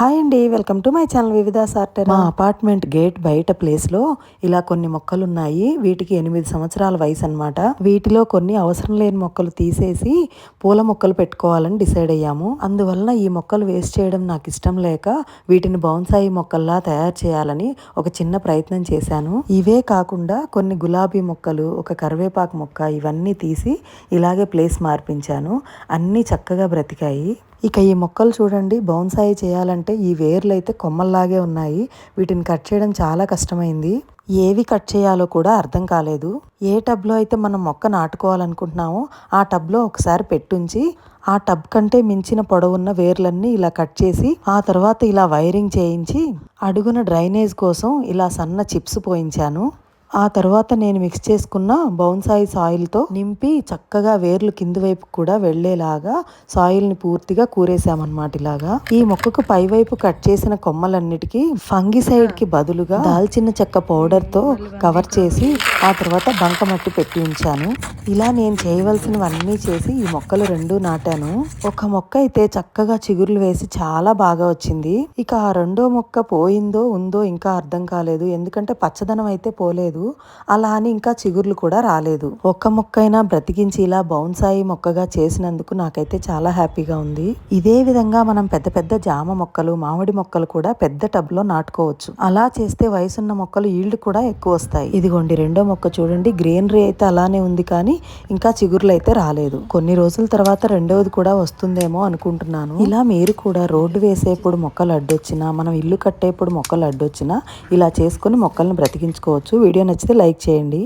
Hi అండి welcome to my channel వివిధ సార్టర్. మా అపార్ట్మెంట్ గేట్ బయట ప్లేస్లో ఇలా కొన్ని మొక్కలు ఉన్నాయి వీటికి ఎనిమిది సంవత్సరాల వయసు అనమాట వీటిలో కొన్ని అవసరం లేని మొక్కలు తీసేసి పూల మొక్కలు పెట్టుకోవాలని డిసైడ్ అయ్యాము. అందువలన ఈ మొక్కలు వేస్ట్ చేయడం నాకు ఇష్టం లేక వీటిని బౌన్సాయి మొక్కల్లా తయారు చేయాలని ఒక చిన్న ప్రయత్నం చేశాను. ఇవే కాకుండా కొన్ని గులాబీ మొక్కలు ఒక కరివేపాకు మొక్క ఇవన్నీ తీసి ఇలాగే ప్లేస్ మార్పించాను. అన్నీ చక్కగా బ్రతికాయి. ఇక ఈ మొక్కలు చూడండి బౌన్సాయి చేయాలంటే ఈ వేర్లు అయితే కొమ్మల్లాగే ఉన్నాయి. వీటిని కట్ చేయడం చాలా కష్టమైంది. ఏవి కట్ చేయాలో కూడా అర్థం కాలేదు. ఏ టబ్లో అయితే మనం మొక్క నాటుకోవాలనుకుంటున్నామో ఆ టబ్లో ఒకసారి పెట్టుంచి ఆ టబ్ కంటే మించిన పొడవున్న వేర్లన్నీ ఇలా కట్ చేసి ఆ తర్వాత ఇలా వైరింగ్ చేయించి అడుగున డ్రైనేజ్ కోసం ఇలా సన్న చిప్స్ పోయించాను. ఆ తర్వాత నేను మిక్స్ చేసుకున్న బౌన్సాయి సాయిల్తో నింపి చక్కగా వేర్లు కింది వైపు కూడా వెళ్ళేలాగా సాయిల్ని పూర్తిగా కూరేసామన్నమాట ఇలాగా. ఈ మొక్కకు పై వైపు కట్ చేసిన కొమ్మలన్నిటికీ ఫంగిసైడ్కి బదులుగా దాల్చిన చెక్క పౌడర్తో కవర్ చేసి ఆ తర్వాత బంక మట్టి పెట్టి ఉంచాను. ఇలా నేను చేయవలసినవన్నీ చేసి ఈ మొక్కలు రెండు నాటాను. ఒక మొక్క అయితే చక్కగా చిగురులు వేసి చాలా బాగా వచ్చింది. ఇక ఆ రెండో మొక్క పోయిందో ఉందో ఇంకా అర్థం కాలేదు. ఎందుకంటే పచ్చదనం అయితే పోలేదు. అలా అని ఇంకా చిగుర్లు కూడా రాలేదు. ఒక్క మొక్కైనా బ్రతికించి ఇలా బౌన్సాయి మొక్కగా చేసినందుకు నాకైతే చాలా హ్యాపీగా ఉంది. ఇదే విధంగా మనం పెద్ద పెద్ద జామ మొక్కలు మామిడి మొక్కలు కూడా పెద్ద టబ్లో నాటుకోవచ్చు. అలా చేస్తే వయసున్న మొక్కలు ఈల్డ్ కూడా ఎక్కువ వస్తాయి. ఇదిగోండి రెండో మొక్క చూడండి. గ్రీనరీ అయితే అలానే ఉంది కానీ ఇంకా చిగుర్లు అయితే రాలేదు. కొన్ని రోజుల తర్వాత రెండవది కూడా వస్తుందేమో అనుకుంటున్నాను. ఇలా మీరు కూడా రోడ్డు వేసేప్పుడు మొక్కలు అడ్డొచ్చినా మనం ఇల్లు కట్టేప్పుడు మొక్కలు అడ్డొచ్చినా ఇలా చేసుకుని మొక్కలను బ్రతికించుకోవచ్చు. వీడియో నచ్చితే లైక్ చేయండి.